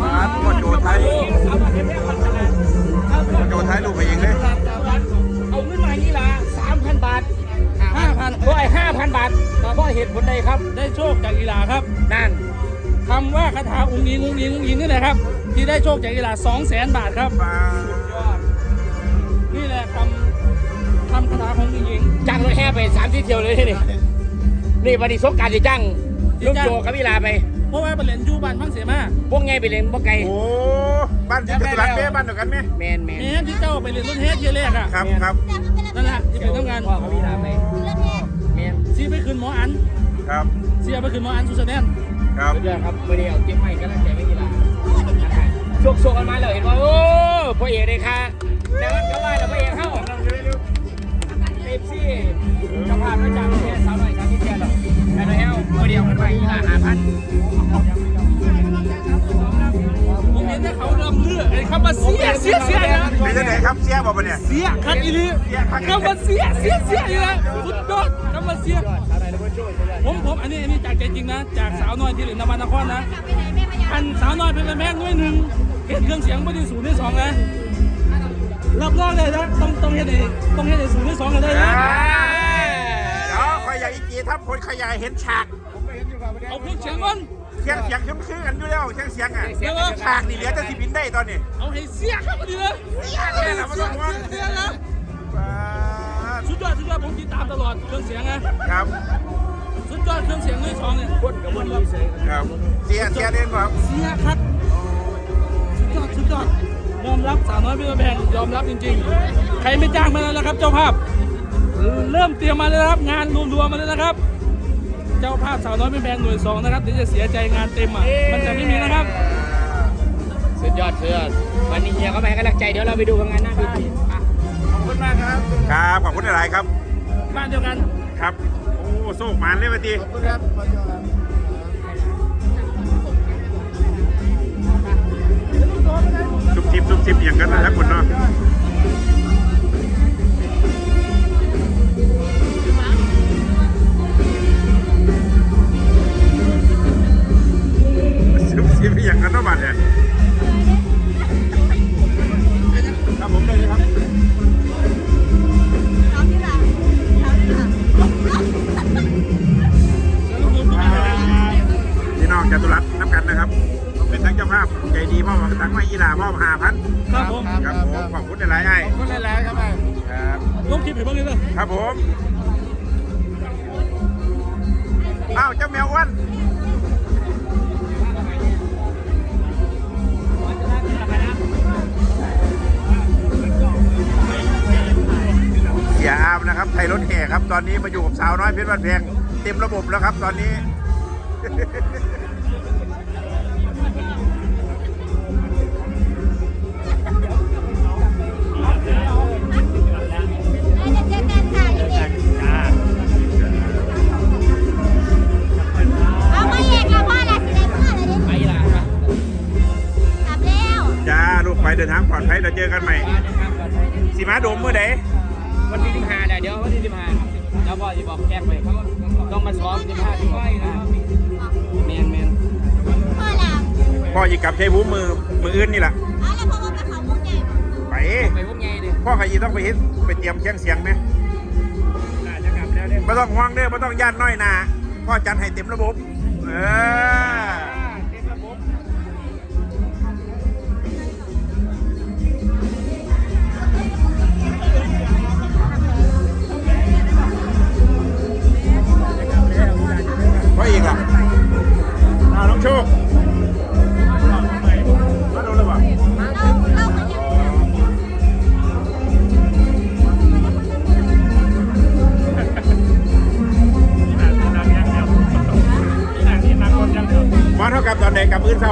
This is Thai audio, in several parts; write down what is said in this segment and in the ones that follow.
มาหมดโจทยโจทยลูกไปเองเลยเอาเงินมานี่ละสามพันบาทห้าพันร้อยห้าพันบาทมาเพราะเหตุผลใดครับ ได้โชคจากกีฬาครับ นั่นคำว่าคาถาอุ้งยิงอุ้งยิงอุ้งยิงนี่แหละครับ ที่ได้โชคจากกีฬา2 0 0 0 0 0บาทครับำคำคาถาของอุ้งยิงจ้างรถแห่ไปสามที่เที่ยวเลยนี่นี่วันนี้สงกรารจะจ้างลูกโจกับวิลาไปเพราะว่าเป็นเหรียญยูบานพังเสียมาพวกไงไปเล่นพวกไกลโอ้บ้านที่จตุรัสเบ้บ้านเดียวกันไหมแมนแมนแม้ที่เจ้าไปเรียนรถเฮดเทียแรกอะครับครับนั่นแหละที่เป็นทำงานพ่อกับวิลาไปแมนซีไปคืนหมออันครับเสียไปคืนหมออันสุดแสดงครับเดี๋ยวครับวันนี้เอาเตรียมใหม่กันแล้วใจไม่กีฬาโชคโชคกันมาเลยเห็นว่าโอ้พ่อเอกเลยค่ะแต่ว่าเขาว่าแต่พ่อเอกเข้าเอฟซีเจ้าภาพแล้วจ้างแค่สาวหน่อยสามที่เที่ยวหรอกแต่แล้ววันเดียวกันไปกีฬาห้าพันผมเห็นแต่เขาเริ่มเลือกไอ้คำว่าเสียเสียเสียนะเป็นยังไงครับเสียบอกมาเนี่ยเสียคัดอีลีคำว่าเสียเสียเสียอีละสุดยอดคำว่าเสียผมผมอันนี้อันนี้จากใจจริงนะ จากสาวน้อยที่เหลือนวันนครนะอันสาวน้อยเป็นแม่งด้วยหนึ่งเห็นเครื่องเสียงไม่ได้ศูนย์ที่สองนะ รับรองเลยนะต้องต้องเห็นไอ้ต้องเห็นไอ้ศูนย์ที่สองกันเลยนะเดี๋ยวคอยอยากอีกีทับคนขยายเห็นฉากเอาเครื่องเสียงก่อนเสียงเสียงขึ้นคือกันอยู่แล้วเสียงเสียงอะเดี๋ยวนะฉากนี่เหลือจะสิบินได้ตอนนี้เอาให้เสียครับพอดีเลยเสียเลยนะไม่ต้องห่วงเสียนะว้าสุดยอดสุดยอดผมติดตามตลอดเครื่องเสียงนะครับสุดยอดเครื่องเสียงด้วยสองเนี่ยคนกับวันนี้เสยครับเสียเสียเล่นบ่ครับเสียครับสุดยอดสุดยอด ยอมรับสาวน้อยพี่แพงยอมรับจริง ๆ ใครไม่จ้างมาแล้วนะครับ เจ้าภาพ เริ่มเตรียมมาเลยนะครับ งานรวมๆมาเลยนะครับ เจ้าภาพสาวน้อยพี่แพงหน่วยสองนะครับเดี๋ยวจะเสียใจงานเต็มอะมันจะไม่มีนะครับสุดยอดเชื่อวันนี้เฮียก็มาให้กำลังใจเดี๋ยวเราไปดูกันงานหน้าเวทีอะขอบคุณมากครับครับขอบคุณหลายๆครับบ้านเดียวกันครับโอ้โศกหมันเลยวันทีขอบคุณครับ ซุบซิบอย่างกันนะครับคุณเนาะซุบซิบอย่างกันเนาะบัดเนี่ย จ้าภาพใจดีมอบทั้งไม่ยีหลามอบห้าพันครับผม ครับผมขอบคุณหลายๆไอ้ขอบคุณหลายๆครับครับลงคลิปให้เบ้างเลยเด้อครับผมอ้าวเจ้าแมวอ้วนเสียอามนะครับไทยรถแห่ครับ ตอนนี้มาอยู่กับสาวน้อยเพชรบ้านแพงเต็มระบบแล้วครับตอนนี้ อดภัยเราเจอกันใหม่สีมาโดมเมื่อใดวันที่สิบห้าเดี๋ยววันที่สิบห้าแล้วพ่อจะบอกแจ้งไปต้องมาซ้อมสิบห้าสิบหกแมนแมนพ่อหยิกกลับใช้ภูมิมือมืออื่นนี่แหละไปไปพวกไงดิพ่อขยีต้องไปเฮ็ดไปเตรียมเครื่องเสียงไหมไม่ต้องห่วงเด้อไม่ต้องย่านน้อยนาพ่อจัดให้เต็มระบบ เออ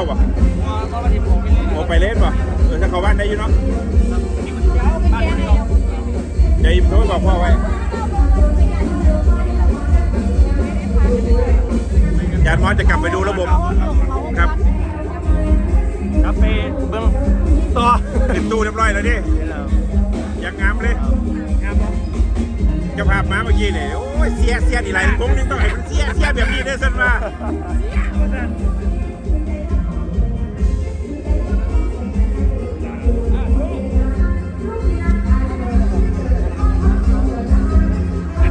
ป่ะเพราะวันที่ผมไปเลยโอ้ไปเล่นป่ะเออถ้าเขาบ้านได้อยู่เนาะเดี๋ยวโทรบอกพ่อไว้ ยานมอสจะกลับไปดูระบบ ครับ ครับไปเบิ้งต่อเป็นตู้เรียบร้อยแล้วดิอยากงามเลยครับผมจจ้าภาพมาเมื่อกี้เนี่ยโอ้ยเสียเสียนี่ไรพงนึงต้องให้มันเสียเสียแบบนี้ได้อสันมา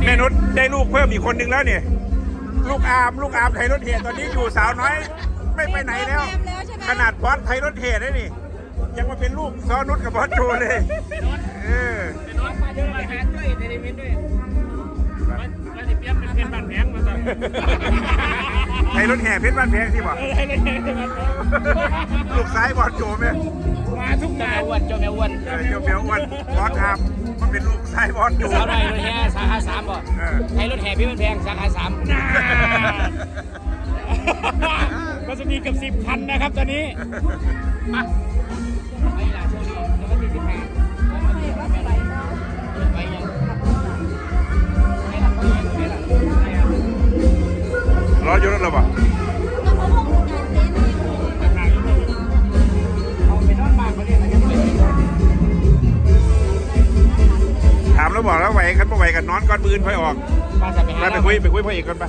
ม่นุชได้ลูกเพิ่มอีกคนนึงแล้วเนี่ยลูกอามลูกอามไทยรถเหตุตอนนี้อยู่สาวน้อย ไม่ไปไหนแล้ว ขนาดบอสไทยรถเหตุได้นี่ ยังมาเป็นลูกซ้อนุชกับบอสโจเลยเออน้องมาเดินมาหาด้วยเดลิเมนด้วยแล้วนี่เปรียบเป็นเพชรบ้านแพงมาสั่ง ไทยรถแห่เพชรบ้านแพงที่บอกลูกซ้ายบอสโจไหมมาทุกเจ้างาแม่นอ้วนเจ้าแม่อ้วนเออเจ้าเปียวอ้วันบอสอามมันเป็นลูกซ้ายบอสโจสาวน้อยรถแห่สาขาสามบ่เออให้รถแห่พี่มันแพงสาขาสามก็จะมีเกือบสิบคันนะครับตอนนี้ไม่ามแล้วบอกแล้วไหวกันไม่ไหวกันนอนก่อนปืนค่อยออกบ้านจะไปหาไปไปคุยไปคุยพ่อเอกก่อนไป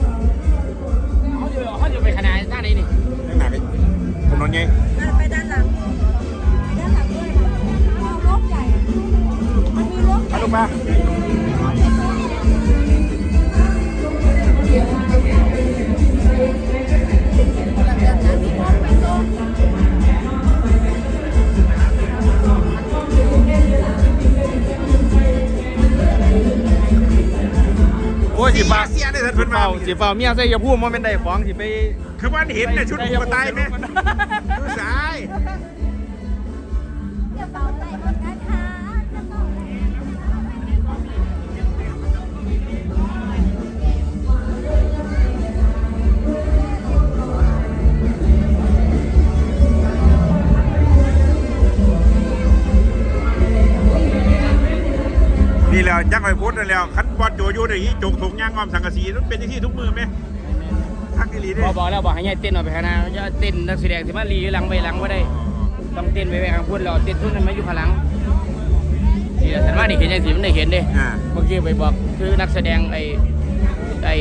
เขาอยู่เขาอยู่ไปขนาดหน้าไหนนี่นั่งหนาไปถนนไงไปด้านหลังไปด้านหลังด้วยเอารถใหญ่ มันมีรถไปลูกป้า สิเฝ้าเมียใส่อยาพูดว่าเป็นได้ของสิไปคือว่าเห็นเนี่ยชุดหัวตายไหมดูสายจะเป่าอะไรหมดนะคะจะเป่าอะ จักไปพูดนั่นแล้วคันบอลโจอยู่ในนี้จงถุงยางงอมสังกะสีมันเป็นที่ทุกมือไหมทักอีหลีเด้พอบอกแล้วบอกให้ยายเต้นออกไปขนาดจะเต้นนักแสดงที่มาลีอยู่หลังไปหลังไม่ได้ ต้องเต้นไปไปข้างพุ่นเราเต้นทุนนั้นมาอยู่ข้างหลังนี่แหละฉันว่านี่เห็นยังสีมันได้เห็นเด้อ่าเมื่อกี้ไปบอกคือนักแสดงไอ้ไอ้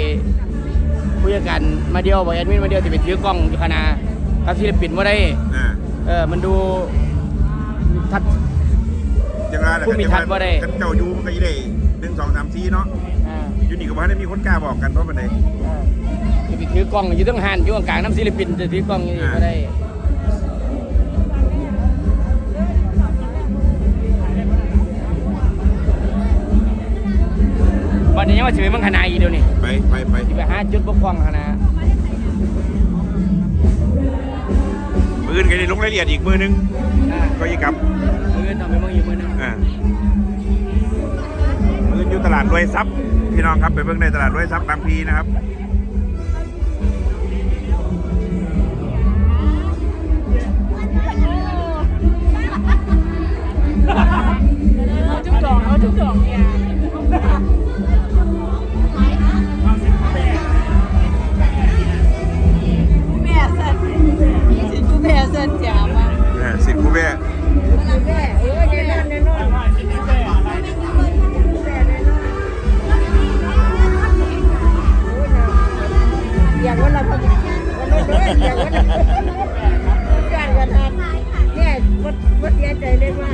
ผู้จัดการมาเดียวบอกแอดมินมาเดียวที่ไปถือกล้องอยู่ขางหนาดกับศิลปินว่าได้อ่าเออมันดูทัด จังไรล่ะผู้มีทักบ่ได้ กันเจ้าอยู่มันก็ยี่ได้หนึ่งสองสามสี่เนาะอ่าอยู่นี่ก็บ่ได้มีคนกล้าบอกกันเพราะมันไหน อ่าที่ไปถือกล้องอยู่ต้องหันอยู่กลางๆน้ำศิลปินจะถือกล้องอยู่นี่ก็ได้ วันนี้ยังว่าจะไปเมืองขางหนาอีกเดียวนี่ ไปไปไปที่ไปหาจุดบกพร่องขางหนามืออื่นก็ได้ลงรายละเอียดอีกมือนึงอ่าก็ยี่กับ มือทำไปเมืองอยู่มือหนึงอ่ามืออื่นอยู่ตลาดรวยทรัพย์พี่น้องครับไปเบิ่งในตลาดรวยทรัพย์บางพลีนะครับเอาทุกดอกเอาทุกดอกเนี่ยแม่สันสิกูแม่สันจ๋ามาเออสิทธิ์กูแม่แม่ เออแน่นอนแน่นอนอย่างวันละพันวันละด้วยอย่างวันละการกันทันเนี่ยวัดวัดเสียใจได้มา